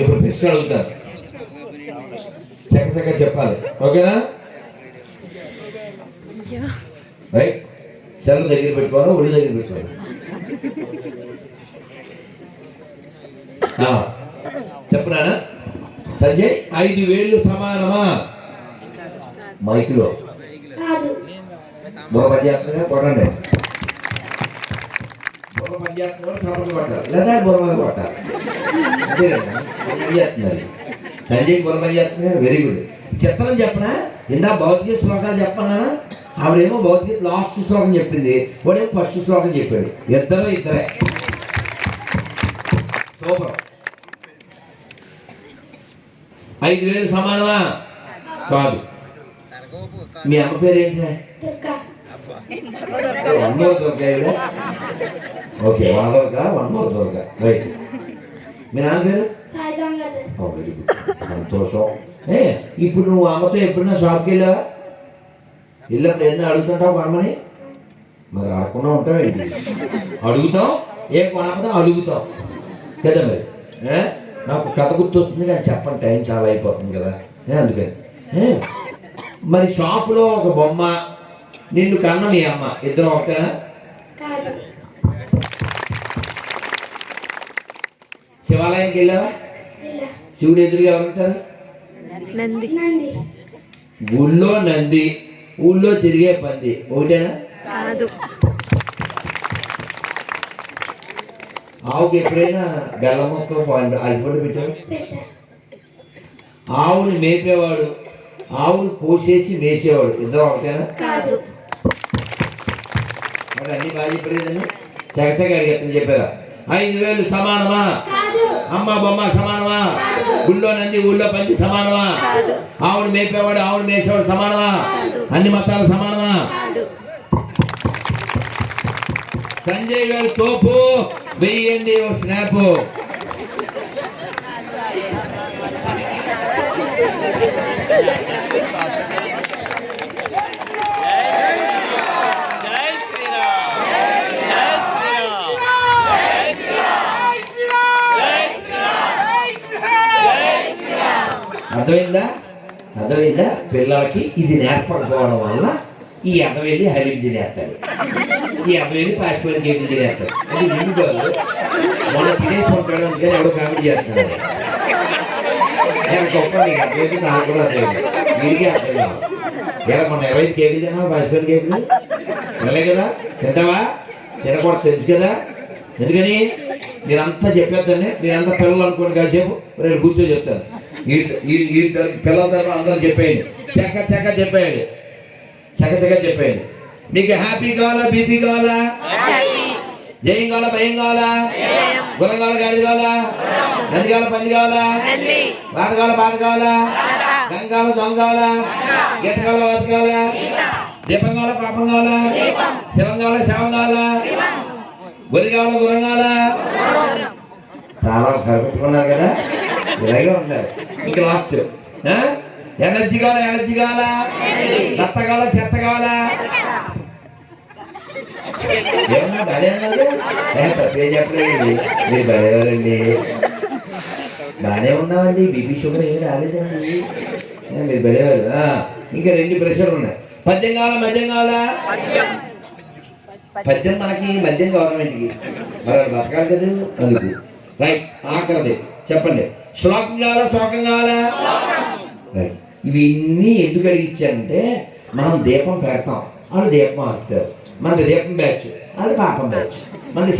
ఇప్పుడు ప్రశ్న అడుగుతాను చక్కచక్క చెప్పాలి. ఓకేనా? రైట్. సెల్ దగ్గర పెట్టుకోవాలి ఒళ్ళు దగ్గర పెట్టుకోవాలి? ఆ, చెప్పునా సంజయ్ ఐదు వేలు సమానమా? మైకులో. కాదు. బుర్ర పనిచేస్తుందిగా కొట్టండి. లేదా అంతే కదా అది సంజయ్ పనిచేస్తుంది వెరీ గుడ్. చిత్రం చెప్పనా? ఇందా భౌతిక శ్లోకాలు చెప్పనా? ఆవిడేమో భౌతిక లాస్ట్ శ్లోకం చెప్పింది. వాడేమో ఫస్ట్ శ్లోకం చెప్పాడు. ఇద్దరు ఇద్దరే. సూపర్. ఐదు వేలు సమానమా? కాదు. మీ అమ్మ పేరు ఏంటి ఓకే వన్ దొరక వన్ మోర్ దొరక రైట్. మీ నాన్న పేరు? Very good. సంతోషం. ఏ ఇప్పుడు నువ్వు అమ్మతో ఎప్పుడైనా షాప్కి వెళ్ళావా? వెళ్ళినప్పుడు ఏదైనా అడుగుతుంటావు కొనమని మరి అడగకుండా ఉంటావు ఏంటి? అడుగుతాం ఏం కొనకపోతే అడుగుతాం కదా మరి ఏ? నాకు కథ గుర్తొస్తుంది కానీ చెప్పండి టైం చాలా అయిపోతుంది కదా. ఏ అందుకని ఏ? మరి షాపులో ఒక బొమ్మ నిన్ను కన్న మీ అమ్మ ఇద్దరు ఒకటేనా శివాలయానికి వెళ్ళావా? శివుడు ఎదురుగా ఎవరుంటారు? నంది. ఊళ్ళో నంది ఊళ్ళో తిరిగే పంది. ఒకటేనా? కాదు. ఆవుకి ఎప్పుడైనా బెల్లం మొక్క అల్లిపొడి పెట్టావు? పెట్ట. ఆవుని మేపేవాడు ఆవుని కోసేసి మేసేవాడు ఇద్దరు ఒకటేనా? కాదు. మరి అన్ని బాగా చెప్పలేదండి. చకచక అడిగేత్తని చెప్పారా ఐదు వేలు సమానమా? అమ్మ బొమ్మ సమానమా? ఊళ్ళో నంది ఊళ్ళో పంది సమానమా? ఆవుని మేపేవాడు ఆవుని మేసేవాడు సమానమా? అన్ని మతాలు సమానమా? సంజయ్ గారు తోపు వెయ్యండి ఓ స్నాప్. అర్థమైందా? అర్థమైందా? పిల్లలకి ఇది నేర్పకపోవడం వల్ల ఈ అర్థం వెళ్ళి హరిం తినేస్తాడు. ఈ అర్థం వెళ్ళి పాసిపోయిన గేట్లు తినేస్తాడు. అది ఎందుకు మన తినేసి ఉంటాడు అందుకని ఎవడో కామెంట్ చేస్తున్నాడు. నేను గొప్ప నీకు అర్థమైంది నాకు కూడా అర్థమైంది. వీడికి అర్థం కావాలి ఇలా మొన్న ఇరవై ఐదు కేకులు తిన్నావా పాసిపోయిన కేకులు వెళ్ళే కదా? తింటావా? తినకూడదు తెలుసు కదా? ఎందుకని? మీరంతా చెప్పేద్దండి మీరంతా పిల్లలు అనుకోండి కాసేపు. రేపు కూర్చో చెప్తాను. ఈ ఈ- ఈ పిల్లల తరఫున అందరూ చెప్పేయండి. చక్క చక్క చెప్పేయండి. చక్క చక్క చెప్పేయండి. మీకు హ్యాపీ కావాలా బీపీ కావాలా జయం కావాలా భయం కావాలా గురం కావాలా గాడి కావాలా నది కావాలా పంది కావాలా బాధ కావాలా బాధ కావాలా గంగ కావాలా దొంగ కావాలా గీత కావాలా వాత కావాలా దీపం కావాలా పాపం కావాలా శివం కావాలా శవం కావాలా గొర్రె కావాలా గుర్రం. కావాలా చాలా కరెక్ట్గా కదా? ఇలాగే ఉండాలి. ఇంకా లాస్ట్ ఎనర్జీ కావాలా ఎనర్జీ కావాలా? చెత్త కావాలా చెత్త కావాలా? ఏమన్నా అదే అన్నది ఏ, తప్పే చెప్పలేదు మీరు భయవారండి బాగానే ఉన్నామండి. బీపీ షుగర్ ఏం రాలేదండి. మీరు భయవారు ఇంకా రెండు ప్రెషర్లు ఉన్నాయి. పద్యం కావాలా మద్యం కావాలా? పద్యం. మనకి మద్యం గవర్నమెంట్కి. మరి బతకాలి కదా అందుకు. రైట్ ఆఖరిది. చెప్పండి. శ్లోకం కావాలా శ్లోకం. కావాలా ఇవన్నీ ఎందుకు అడిగించారంటే మనం దీపం పెడతాం. వాళ్ళు దీపం ఆపుతారు మనకి దీపం బ్యాచ్. అది పాపం బ్యాచ్. మనకి